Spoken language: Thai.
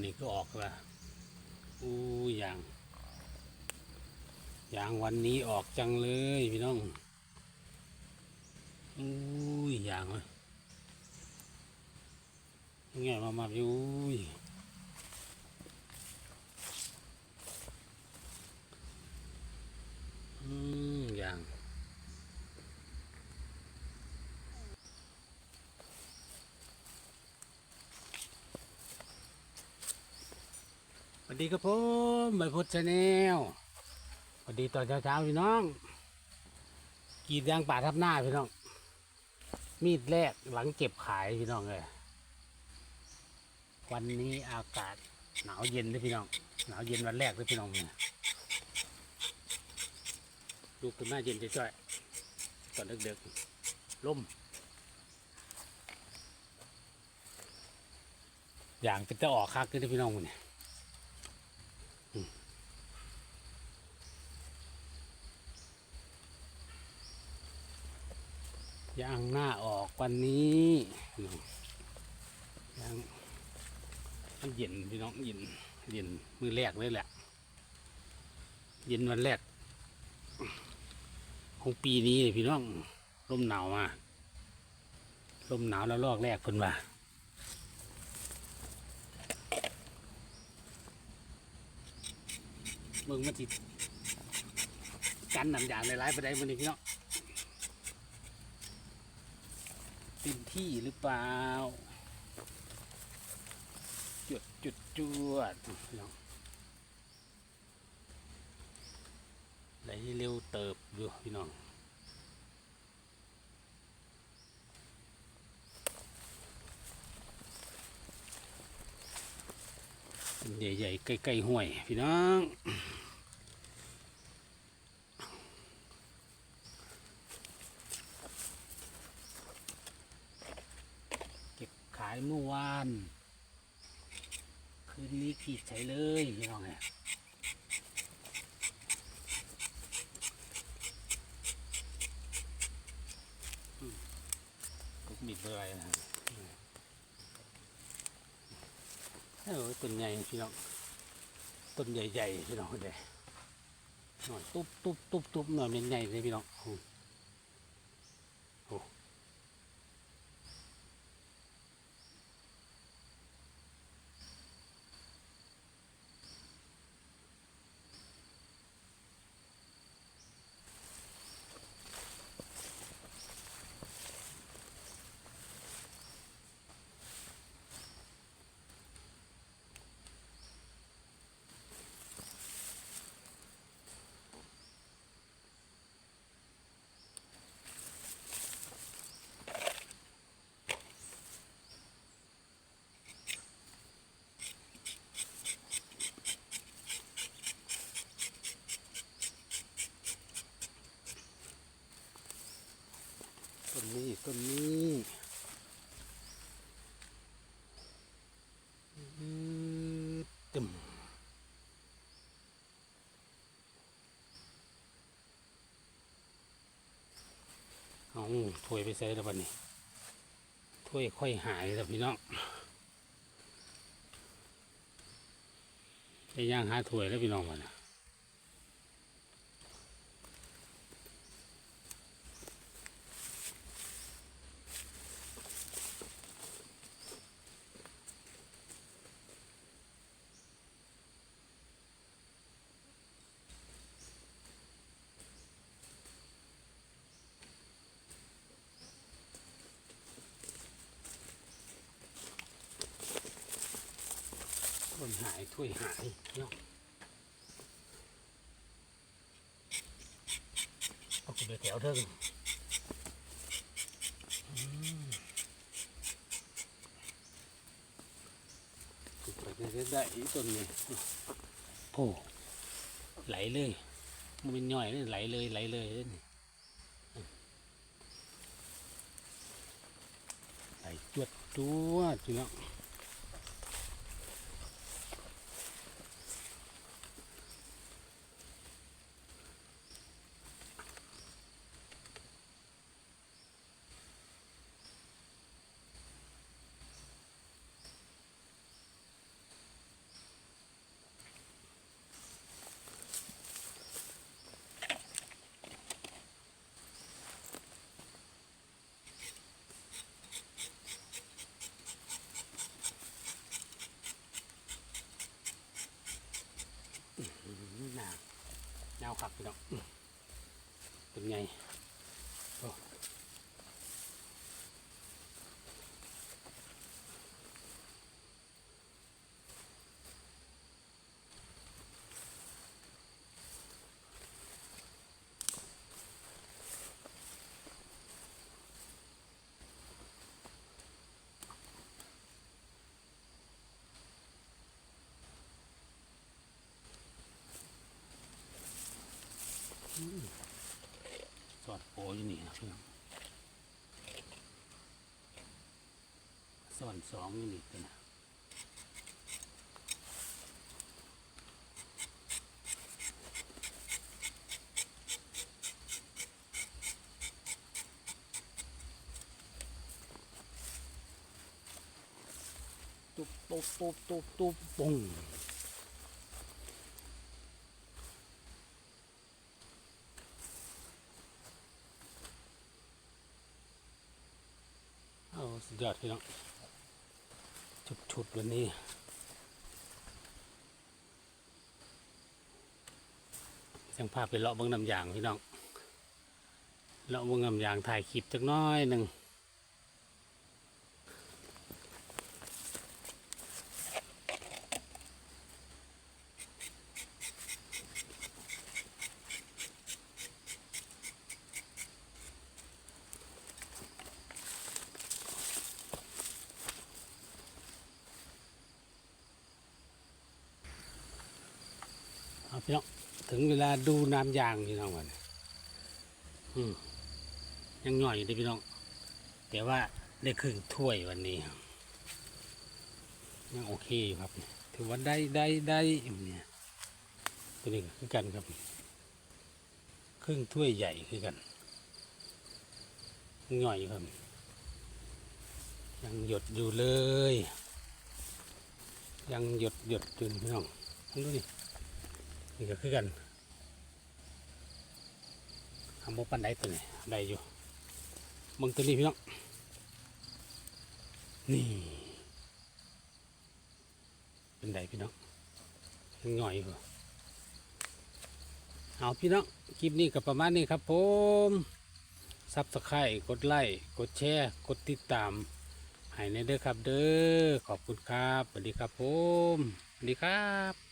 มันนี่ก็ออกละอู้ยางยางวันนี้ออกจังเลยพี่น้องอู้ยยางเลยยังไงมามาอยู่อุ้ยอืมยาง สวัส ดีครับผมใบพุทธชาแนลสวัสดีตอนเช้าๆพี่น้องกีดยางป่าทับหน้าพี่น้อง มีดแรกหลังเก็บขายพี่น้องเลยวันนี้อากาศหนาวเย็นเลยพี่น้อง หนาวเย็นวันแรกเลยพี่น้องเนี่ยลูกขึ้นมาเย็นจ้อยๆตอนเด็กๆล่มอย่างเป็นจะออกคักเลยพี่น้องเนี่ย ยางหน้าออกวันนี้ยางมันเย็นพี่น้องเย็นเย็นมือแรกเลยแหละเย็นวันแรกของปีนี้พี่น้องลมหนาวมาลมหนาวแล้วลอกแรกเพิ่นว่าเมืองมันจิกันน้ำยางในร้ายไปได้มันนี่พี่น้อง เต็มที่หรือเปล่า จุดจุดจวดพี่น้องไหลเร็วเติบอยู่พี่น้องใหญ่ๆใกล้ๆห้วยพี่น้อง เก็บ ขายเมื่อวาน คืนนี้ขีดใช้เลยพี่น้องไงกุกมิดเบอร์อะไรนะเออต้นใหญ่พี่น้องต้นใหญ่ๆพี่น้องเด้หน่อยตุ๊บตุ๊บตุ๊บตุ๊บหน่อยเป็นใหญ่เลยพี่น้องอืมโอ้ ต้นนี้ต้นนี้อือ ตึมเอาถ้วยไปใส่แล้วบัดนี้ถ้วยค่อยหายแล้วพี่น้องไปย่างหาถ้วยแล้วพี่น้องบัดนี้ คนหายถ้วยหายเนาะเอาไปแถวเทิงอืมไปได้ได้ต้นนี้โอ้ไหลเลยมันเป็นย่อยเลยไหลเลยไหลเลยเนี่ไหลจวดจวดพี่น้องอ ยาวขักไปดอกเป็นไงโอ้ส อยู่นี่นะพี่น้องสอนสองอยู่นี่เป็นะตุ๊บตุ๊บตุ๊บตุ๊บตุ๊บปุ้ง สุดยอดพี่น้องชุดๆวันนี้ยังภาพไปเลาะเบิ้งน้ำยางพี่น้องเลาะเบิ้งน้ำยางถ่ายคลิปจักน้อยหนึ่ง เอาพี่น้องถึงเวลาดูน้ำยางพี่น้องวันนี้ยังหน่อยอยู่ดิพี่น้องแต่ว่าได้ครึ่งถ้วยวันนี้ยังโอเคอยู่ครับ ถือว่าได้ได้ได้เนี่ยตัวนี้คือกันครับ ครึ่งถ้วยใหญ่คือกันยังหน่อยอยู่ครับ ยังหยดอยู่เลย ยังหยดหยดอยู่พี่น้องดูนี่ นี่ก็คือกันทำโมปันได้ตัวนี้ได้อยู่มึงตัวนี้พี่น้องนี่เป็นไดพี่น้องง่อยอยู่เอาพี่น้องคลิปนี้ก็ประมาณนี้ครับผมซับสไครต์กดไลค์กดแชร์กดติดตามให้ในเด้อครับเด้อขอบคุณครับสวัสดีครับผมสวัสดีครับ